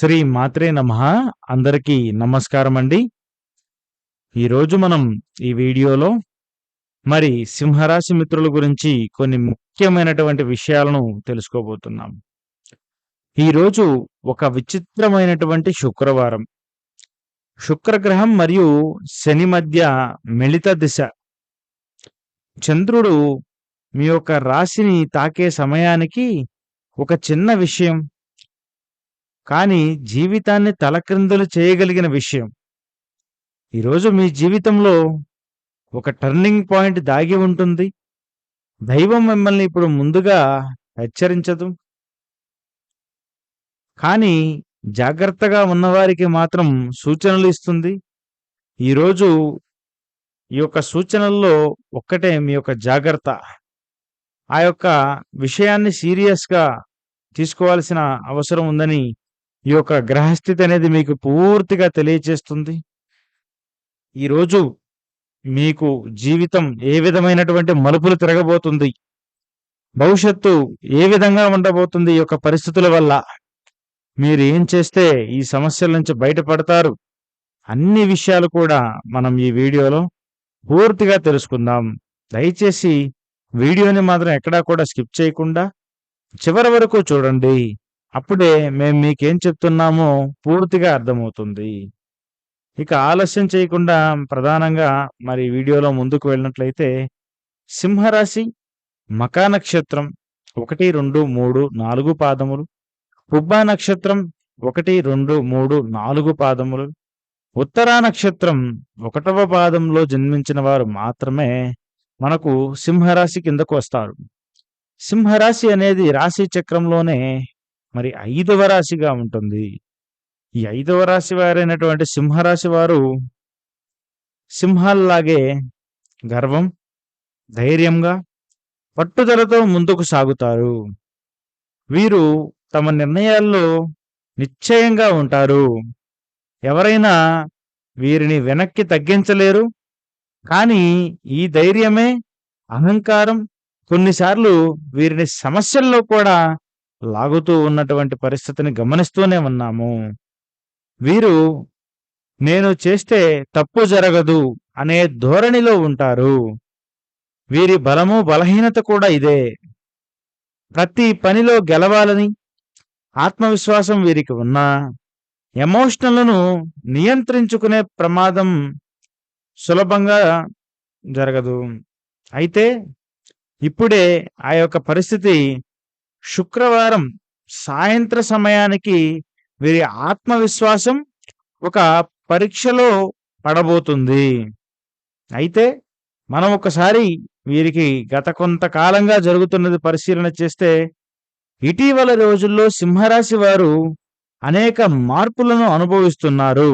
శ్రీ మాత్రే నమ. అందరికీ నమస్కారం అండి ఈరోజు మనం ఈ వీడియోలో మరి సింహరాశి మిత్రుల గురించి కొన్ని ముఖ్యమైనటువంటి విషయాలను తెలుసుకోబోతున్నాం. ఈరోజు ఒక విచిత్రమైనటువంటి శుక్రవారం. శుక్రగ్రహం మరియు శని మధ్య మిళిత దిశ. చంద్రుడు మీ యొక్క రాశిని తాకే సమయానికి ఒక చిన్న విషయం కానీ జీవితాన్ని తలక్రిందులు చేయగలిగిన విషయం. ఈరోజు మీ జీవితంలో ఒక టర్నింగ్ పాయింట్ దాగి ఉంటుంది. దైవం మిమ్మల్ని ఇప్పుడు ముందుగా హెచ్చరించదు. కానీ జాగ్రత్తగా ఉన్నవారికి మాత్రం సూచనలు ఇస్తుంది. ఈరోజు ఈ యొక్క సూచనల్లో ఒక్కటే మీ యొక్క జాగ్రత్త. ఆ యొక్క విషయాన్ని సీరియస్గా తీసుకోవాల్సిన అవసరం ఉందని ఈ యొక్క గ్రహస్థితి అనేది మీకు పూర్తిగా తెలియచేస్తుంది. ఈరోజు మీకు జీవితం ఏ విధమైనటువంటి మలుపులు తిరగబోతుంది భవిష్యత్తు ఏ విధంగా ఉండబోతుంది ఈ యొక్క పరిస్థితుల వల్ల మీరు ఏం చేస్తే ఈ సమస్యల నుంచి బయటపడతారు అన్ని విషయాలు కూడా మనం ఈ వీడియోలో పూర్తిగా తెలుసుకుందాం. దయచేసి వీడియోని మాత్రం ఎక్కడా కూడా స్కిప్ చేయకుండా చివరి వరకు చూడండి. అప్పుడే మేము మీకేం చెప్తున్నామో పూర్తిగా అర్థమవుతుంది. ఇక ఆలస్యం చేయకుండా ప్రధానంగా మరి వీడియోలో ముందుకు వెళ్ళినట్లయితే సింహరాశి మకా నక్షత్రం ఒకటి రెండు మూడు నాలుగు పాదములు పుబ్బా నక్షత్రం ఒకటి రెండు మూడు నాలుగు పాదములు ఉత్తరా నక్షత్రం ఒకటవ పాదంలో జన్మించిన వారు మాత్రమే మనకు సింహరాశి కిందకు వస్తారు. సింహరాశి అనేది రాశి చక్రంలోనే మరి ఐదవ రాశిగా ఉంటుంది. ఈ ఐదవ రాశి వారైనటువంటి సింహరాశి వారు సింహాల్లాగే గర్వం ధైర్యంగా పట్టుదలతో ముందుకు సాగుతారు. వీరు తమ నిర్ణయాల్లో నిశ్చయంగా ఉంటారు. ఎవరైనా వీరిని వెనక్కి తగ్గించలేరు. కానీ ఈ ధైర్యమే అహంకారం కొన్నిసార్లు వీరిని సమస్యల్లో కూడా లాగుతూ ఉన్నటువంటి పరిస్థితిని గమనిస్తూనే ఉన్నాము. వీరు నేను చేస్తే తప్పు జరగదు అనే ధోరణిలో ఉంటారు. వీరి బలము బలహీనత కూడా ఇదే. ప్రతి పనిలో గెలవాలని ఆత్మవిశ్వాసం వీరికి ఉన్నా ఎమోషనల్ను నియంత్రించుకునే ప్రమాదం సులభంగా జరగదు. అయితే ఇప్పుడే ఆ యొక్క పరిస్థితి శుక్రవారం సాయంత్ర సమయానికి వీరి ఆత్మవిశ్వాసం ఒక పరీక్షలో పడబోతుంది. అయితే మనం ఒకసారి వీరికి గత కొంతకాలంగా జరుగుతున్నది పరిశీలన చేస్తే ఇటీవల రోజుల్లో సింహరాశి వారు అనేక మార్పులను అనుభవిస్తున్నారు.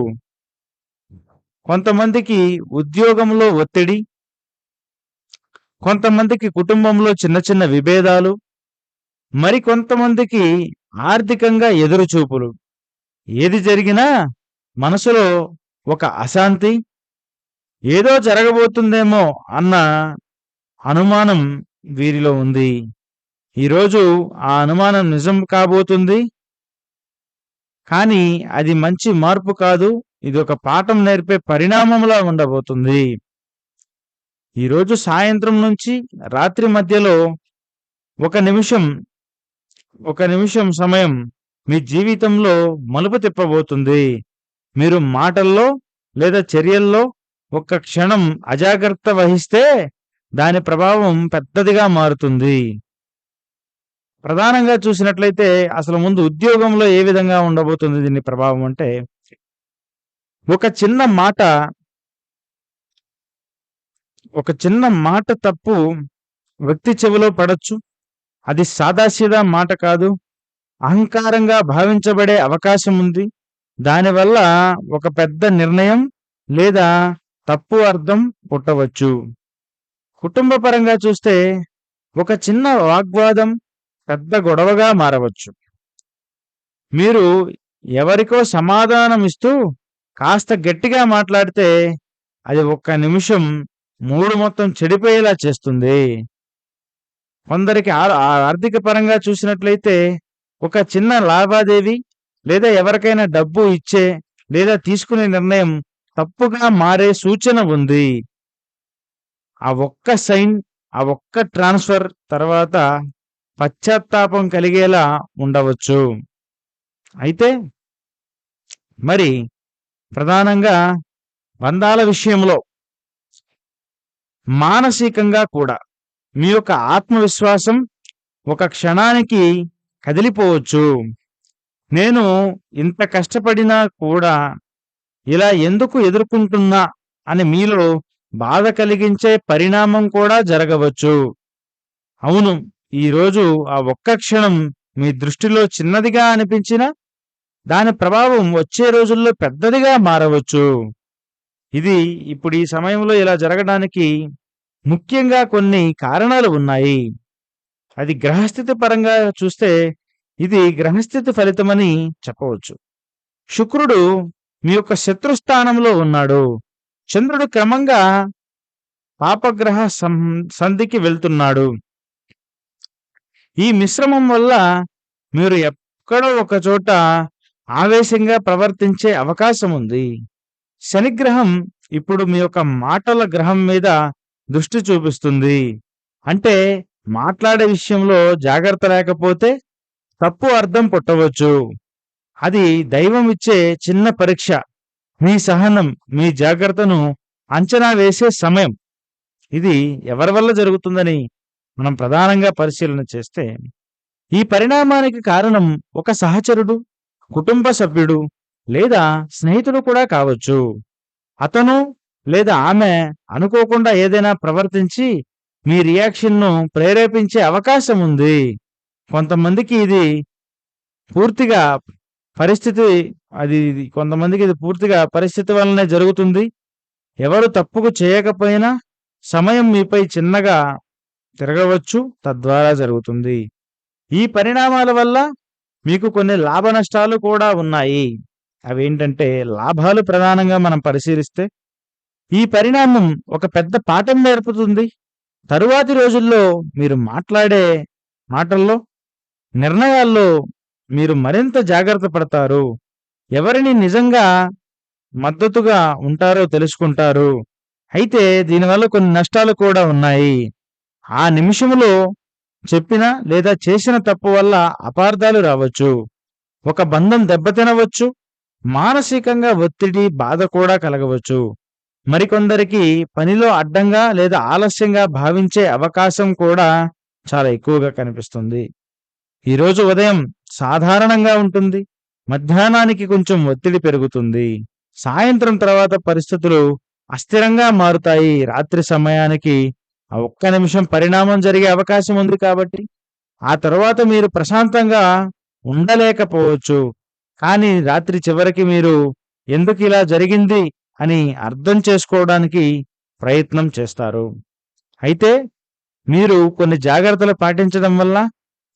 కొంతమందికి ఉద్యోగంలో ఒత్తిడి కొంతమందికి కుటుంబంలో చిన్న చిన్న విభేదాలు మరి కొంతమందికి ఆర్థికంగా ఎదురుచూపులు. ఏది జరిగినా మనసులో ఒక అశాంతి ఏదో జరగబోతుందేమో అన్న అనుమానం వీరిలో ఉంది. ఈరోజు ఆ అనుమానం నిజం కాబోతుంది. కానీ అది మంచి మార్పు కాదు ఇది ఒక పాఠం నేర్పే పరిణామంలా ఉండబోతుంది. ఈరోజు సాయంత్రం నుంచి రాత్రి మధ్యలో ఒక నిమిషం ఒక నిమిషం సమయం. మీ జీవితంలో మలుపు తిప్పబోతుంది. మీరు మాటల్లో లేదా చర్యల్లో ఒక్క క్షణం అజాగ్రత్త వహిస్తే దాని ప్రభావం పెద్దదిగా మారుతుంది. ప్రధానంగా చూసినట్లయితే అసలు ముందు ఉద్యోగంలో ఏ విధంగా ఉండబోతుంది దీని ప్రభావం అంటే ఒక చిన్న మాట ఒక చిన్న మాట తప్పు వ్యక్తి చెవిలో పడచ్చు అది సాదాసీదా మాట కాదు. అహంకారంగా భావించబడే అవకాశం ఉంది దానివల్ల ఒక పెద్ద నిర్ణయం లేదా తప్పు అర్థం పుట్టవచ్చు. కుటుంబ పరంగా చూస్తే ఒక చిన్న వాగ్వాదం పెద్ద గొడవగా మారవచ్చు. మీరు ఎవరికో సమాధానం ఇస్తూ కాస్త గట్టిగా మాట్లాడితే అది ఒక్క నిమిషం మూడు మొత్తం చెడిపోయేలా చేస్తుంది. కొందరికి ఆర్థిక పరంగా చూసినట్లయితే ఒక చిన్న లావాదేవీ లేదా ఎవరికైనా డబ్బు ఇచ్చే లేదా తీసుకునే నిర్ణయం తప్పుగా మారే సూచన ఉంది. ఆ ఒక్క సైన్ ఆ ఒక్క ట్రాన్స్ఫర్ తర్వాత పశ్చాత్తాపం కలిగేలా ఉండవచ్చు. అయితే మరి ప్రధానంగా బంధాల విషయంలో మానసికంగా కూడా మీ యొక్క ఆత్మవిశ్వాసం ఒక క్షణానికి కదిలిపోవచ్చు. నేను ఇంత కష్టపడినా కూడా ఇలా ఎందుకు ఎదుర్కొంటున్నా అని మీలో బాధ కలిగించే పరిణామం కూడా జరగవచ్చు. అవును ఈరోజు ఆ ఒక్క క్షణం మీ దృష్టిలో చిన్నదిగా అనిపించినా దాని ప్రభావం వచ్చే రోజుల్లో పెద్దదిగా మారవచ్చు. ఇది ఇప్పుడు ఈ సమయంలో ఇలా జరగడానికి ముఖ్యంగా కొన్ని కారణాలు ఉన్నాయి. అది గ్రహస్థితి పరంగా చూస్తే ఇది గ్రహస్థితి ఫలితమని చెప్పవచ్చు. శుక్రుడు మీ యొక్క శత్రుస్థానంలో ఉన్నాడు. చంద్రుడు క్రమంగా పాపగ్రహ సంధికి వెళ్తున్నాడు. ఈ మిశ్రమం వల్ల మీరు ఎక్కడో ఒక చోట ఆవేశంగా ప్రవర్తించే అవకాశం ఉంది. శనిగ్రహం ఇప్పుడు మీ యొక్క మాటల గ్రహం మీద దృష్టి చూపిస్తుంది. అంటే మాట్లాడే విషయంలో జాగ్రత్త లేకపోతే తప్పు అర్థం పుట్టవచ్చు. అది దైవం ఇచ్చే చిన్న పరీక్ష. మీ సహనం మీ జాగ్రత్తను అంచనా వేసే సమయం. ఇది ఎవరి వల్ల జరుగుతుందని మనం ప్రధానంగా పరిశీలన చేస్తే ఈ పరిణామానికి కారణం ఒక సహచరుడు కుటుంబ సభ్యుడు లేదా స్నేహితుడు కూడా కావచ్చు. అతను లేదా ఆమె అనుకోకుండా ఏదైనా ప్రవర్తించి మీ రియాక్షన్ను ప్రేరేపించే అవకాశం ఉంది. కొంతమందికి ఇది పూర్తిగా పరిస్థితి అది కొంతమందికి ఇది పూర్తిగా పరిస్థితి వల్లనే జరుగుతుంది. ఎవరు తప్పుకు చేయకపోయినా సమయం మీపై చిన్నగా తిరగవచ్చు తద్వారా జరుగుతుంది. ఈ పరిణామాల వల్ల మీకు కొన్ని లాభ నష్టాలు కూడా ఉన్నాయి. అవేంటంటే లాభాలు ప్రధానంగా మనం పరిశీలిస్తే ఈ పరిణామం ఒక పెద్ద పాఠం నేర్పుతుంది. తరువాతి రోజుల్లో మీరు మాట్లాడే మాటల్లో నిర్ణయాల్లో మీరు మరింత జాగ్రత్త పడతారు. ఎవరిని నిజంగా మద్దతుగా ఉంటారో తెలుసుకుంటారు. అయితే దీనివల్ల కొన్ని నష్టాలు కూడా ఉన్నాయి. ఆ నిమిషంలో చెప్పిన లేదా చేసిన తప్పు వల్ల అపార్థాలు రావచ్చు. ఒక బంధం దెబ్బతినవచ్చు. మానసికంగా ఒత్తిడి బాధ కూడా కలగవచ్చు. మరికొందరికి పనిలో అడ్డంగా లేదా ఆలస్యంగా భావించే అవకాశం కూడా చాలా ఎక్కువగా కనిపిస్తుంది. ఈరోజు ఉదయం సాధారణంగా ఉంటుంది. మధ్యాహ్నానికి కొంచెం ఒత్తిడి పెరుగుతుంది. సాయంత్రం తర్వాత పరిస్థితులు అస్థిరంగా మారుతాయి. రాత్రి సమయానికి ఆ ఒక్క నిమిషం పరిణామం జరిగే అవకాశం ఉంది కాబట్టి ఆ తర్వాత మీరు ప్రశాంతంగా ఉండలేకపోవచ్చు. కానీ రాత్రి చివరికి మీరు ఎందుకు ఇలా జరిగింది? అని అర్థం చేసుకోవడానికి ప్రయత్నం చేస్తారు. అయితే మీరు కొన్ని జాగ్రత్తలు పాటించడం వల్ల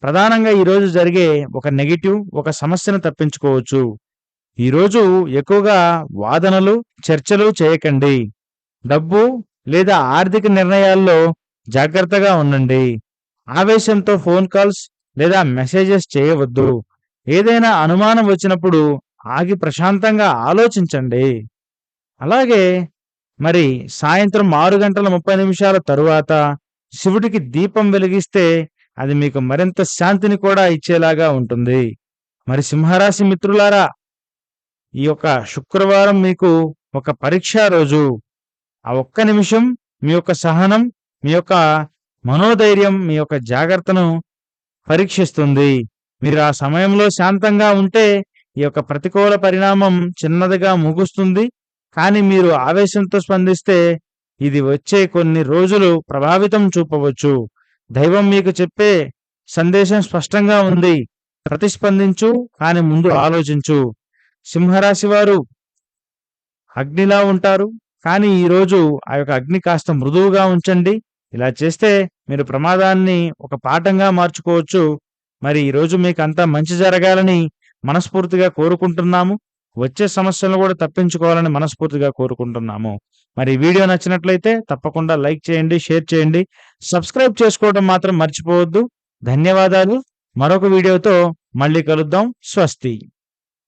ప్రధానంగా ఈరోజు జరిగే ఒక నెగిటివ్ ఒక సమస్యను తప్పించుకోవచ్చు. ఈరోజు ఎక్కువగా వాదనలు చర్చలు చేయకండి. డబ్బు లేదా ఆర్థిక నిర్ణయాల్లో జాగ్రత్తగా ఉండండి. ఆవేశంతో ఫోన్ కాల్స్ లేదా మెసేజెస్ చేయవద్దు. ఏదైనా అనుమానం వచ్చినప్పుడు ఆగి ప్రశాంతంగా ఆలోచించండి. అలాగే మరి సాయంత్రం ఆరు గంటల ముప్పై నిమిషాల తరువాత శివుడికి దీపం వెలిగిస్తే అది మీకు మరింత శాంతిని కూడా ఇచ్చేలాగా ఉంటుంది. మరి సింహరాశి మిత్రులారా ఈ యొక్క శుక్రవారం మీకు ఒక పరీక్ష రోజు. ఆ ఒక్క నిమిషం మీ యొక్క సహనం మీ యొక్క మనోధైర్యం మీ యొక్క జాగ్రత్తను పరీక్షిస్తుంది. మీరు ఆ సమయంలో శాంతంగా ఉంటే ఈ యొక్క ప్రతికూల పరిణామం చిన్నదిగా ముగుస్తుంది. కానీ మీరు ఆవేశంతో స్పందిస్తే ఇది వచ్చే కొన్ని రోజులు ప్రభావితం చూపవచ్చు. దైవం మీకు చెప్పే సందేశం స్పష్టంగా ఉంది. ప్రతిస్పందించు కానీ ముందు ఆలోచించు. సింహరాశి వారు అగ్నిలా ఉంటారు కానీ ఈరోజు ఆ యొక్క అగ్ని కాస్త మృదువుగా ఉంచండి. ఇలా చేస్తే మీరు ప్రమాదాన్ని ఒక పాఠంగా మార్చుకోవచ్చు. మరి ఈరోజు మీకు అంతా మంచి జరగాలని మనస్ఫూర్తిగా కోరుకుంటున్నాము. వచ్చే సమస్యలను కూడా తప్పించుకోవాలని మనస్ఫూర్తిగా కోరుకుంటున్నాము. మరి వీడియో నచ్చినట్లయితే తప్పకుండా లైక్ చేయండి షేర్ చేయండి. సబ్స్క్రైబ్ చేసుకోవడం మాత్రం మర్చిపోవద్దు. ధన్యవాదాలు. మరొక వీడియోతో మళ్ళీ కలుద్దాం. స్వస్తి.